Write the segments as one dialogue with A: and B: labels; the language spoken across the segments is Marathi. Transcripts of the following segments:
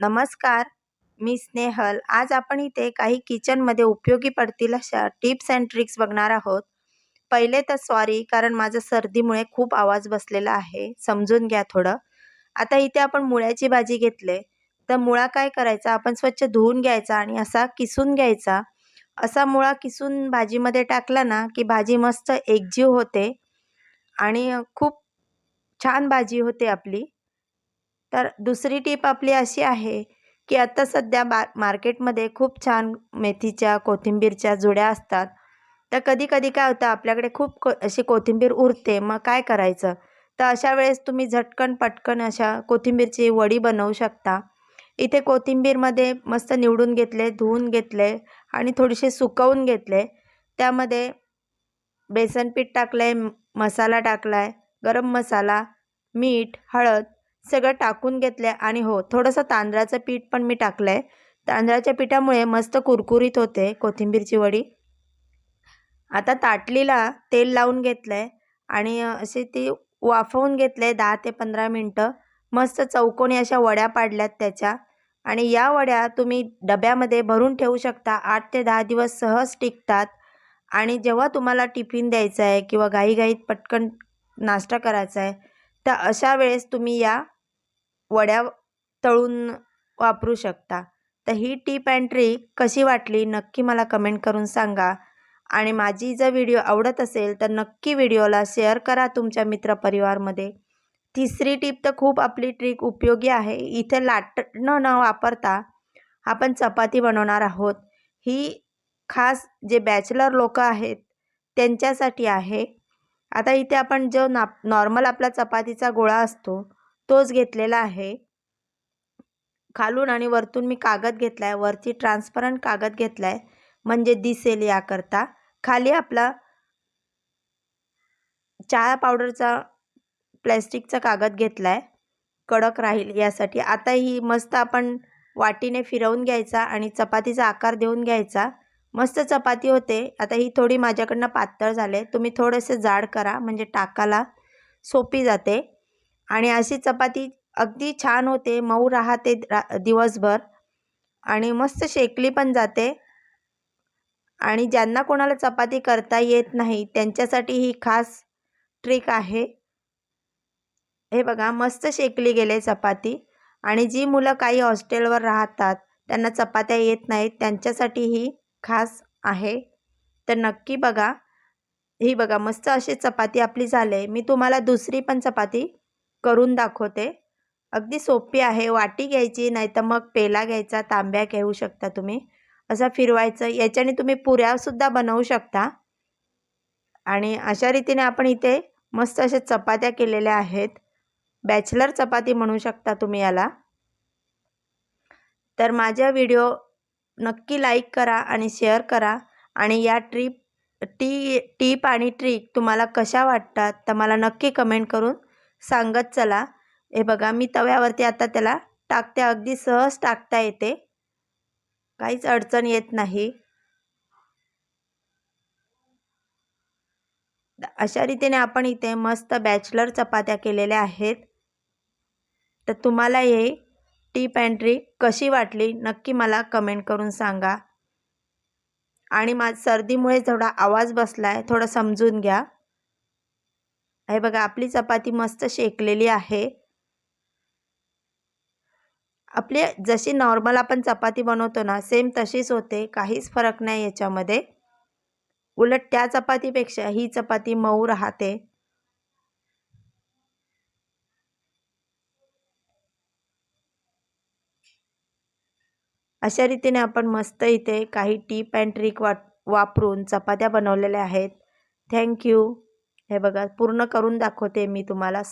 A: नमस्कार मी स्नेहल. आज आपण इथे काही किचनमध्ये उपयोगी पडतील अशा टिप्स अँड ट्रिक्स बघणार आहोत. पहिले तर सॉरी कारण माझं सर्दीमुळे खूप आवाज बसलेला आहे. समजून घ्या थोडं. आता इथे आपण मुळ्याची भाजी घेतले. तर मुळा काय करायचा? आपण स्वच्छ धुवून घ्यायचा आणि असा किसून घ्यायचा. असा मुळा किसून भाजीमध्ये टाकला ना की भाजी मस्त एकजीव होते. आणि खूप छान भाजी होते आपली. तर दुसरी टीप आपली अशी आहे की आत्ता सध्या मा मार्केटमध्ये खूप छान मेथीच्या कोथिंबीरच्या जुड्या असतात. तर कधी कधी काय होतं आपल्याकडे खूप को अशी कोथिंबीर उरते मग काय करायचं? तर अशा वेळेस तुम्ही झटकन पटकन अशा कोथिंबीरची वडी बनवू शकता. इथे कोथिंबीरमध्ये मस्त निवडून घेतले धुवून घेतले आणि थोडेसे सुकवून घेतले. त्यामध्ये बेसन पीठ टाकलं आहे मसाला टाकला आहे गरम मसाला मीठ हळद सगळं टाकून घेतलं आहे आणि हो थोडंसं तांदळाचं पीठ पण मी टाकलं आहे तांदळाच्या पिठामुळे मस्त कुरकुरीत होते कोथिंबीरची वडी. आता ताटलीला तेल लावून घेतलं आहे आणि असे ती वाफवून घेतले दहा ते पंधरा मिनटं. मस्त चौकोनी अशा वड्या पाडल्यात त्याच्या आणि या वड्या तुम्ही डब्यामध्ये भरून ठेवू शकता. आठ ते दहा दिवस सहज टिकतात आणि जेव्हा तुम्हाला टिफिन द्यायचा आहे किंवा घाईघाईत पटकन नाश्ता करायचा आहे तर अशा वेळेस तुम्ही या वड्या तळून वापरू शकता. तर ही टीप अँड ट्रिक कशी वाटली नक्की मला कमेंट करून सांगा. आणि माझी जर व्हिडिओ आवडत असेल तर नक्की व्हिडिओला शेअर करा तुमच्या मित्रपरिवारमध्ये. तिसरी टीप तर खूप आपली ट्रिक उपयोगी आहे. इथे लाटणं न वापरता आपण चपाती बनवणार आहोत. ही खास जे बॅचलर लोक आहेत त्यांच्यासाठी आहे. आता इथे आपण जो ना नॉर्मल आपला चपातीचा गोळा असतो तोच घेतलेला आहे. खालून आणि वरतून मी कागद घेतला आहे वरती ट्रान्सपरंट कागद घेतला आहे म्हणजे दिसेल याकरता. खाली आपला चहा पावडरचा प्लॅस्टिकचा कागद घेतला आहे कडक राहील यासाठी. आता ही मस्त आपण वाटीने फिरवून घ्यायचा आणि चपातीचा आकार देऊन घ्यायचा. मस्त चपाती होते. आता ही थोडी माझ्याकडनं पातळ झाले. तुम्ही थोडेसे जाड करा. म्हणजे टाकाला सोपी जाते. आणि अशी चपाती अगदी छान होते. मऊ राहते रा दिवसभर. आणि मस्त शेकली पण जाते. आणि ज्यांना कोणाला चपाती करता येत नाही त्यांच्यासाठी ही खास ट्रिक आहे. हे बघा मस्त शेकली गेले चपाती. आणि जी मुलं काही हॉस्टेलवर राहतात त्यांना चपात्या येत नाहीत त्यांच्यासाठी ही खास आहे. तर नक्की बघा. ही बघा मस्त अशी चपाती आपली झाले मी तुम्हाला दुसरी पण चपाती करून दाखवते. अगदी सोपी आहे. वाटी घ्यायची नाही तर मग पेला घ्यायचा तांब्या घेऊ शकता तुम्ही. असं फिरवायचं. याच्याने तुम्ही पुऱ्यासुद्धा बनवू शकता. आणि अशा रीतीने आपण इथे मस्त अशा चपात्या केलेल्या आहेत. बॅचलर चपाती म्हणू शकता तुम्ही याला. तर माझ्या व्हिडिओ नक्की लाईक करा आणि शेअर करा. आणि या ट्रीप टी टीप आणि ट्रिक तुम्हाला कशा वाटतात तर मला नक्की कमेंट करून सांगत चला. हे बघा मी तव्यावरती आता त्याला टाकते. अगदी सहज टाकता येते. काहीच अडचण येत नाही. अशा रीतीने आपण इथे मस्त बॅचलर चपात्या केलेल्या आहेत. तर तुम्हाला हे टीप अँड ट्रिक कशी वाटली नक्की मला कमेंट करून सांगा. आणि मा सर्दीमुळे थोडा आवाज बसला आहे थोडं समजून घ्या. हे बघा आपली चपाती मस्त शेकलेली आहे. आपली जशी नॉर्मल आपण चपाती बनवतो ना सेम तशीच होते काहीच फरक नाही याच्यामध्ये. उलट त्या चपातीपेक्षा ही चपाती मऊ राहते. अशा रीतीने आपण मस्त इथे काही टीप अँड ट्रिक वा वापरून चपात्या बनवलेल्या आहेत. थँक्यू हे बघा पूर्ण करून दाखवते मी तुम्हाला.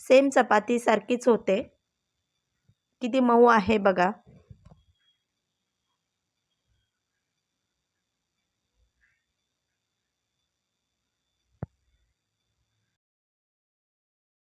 A: सेम चपातीसारखीच होते. किती मऊ आहे बघा.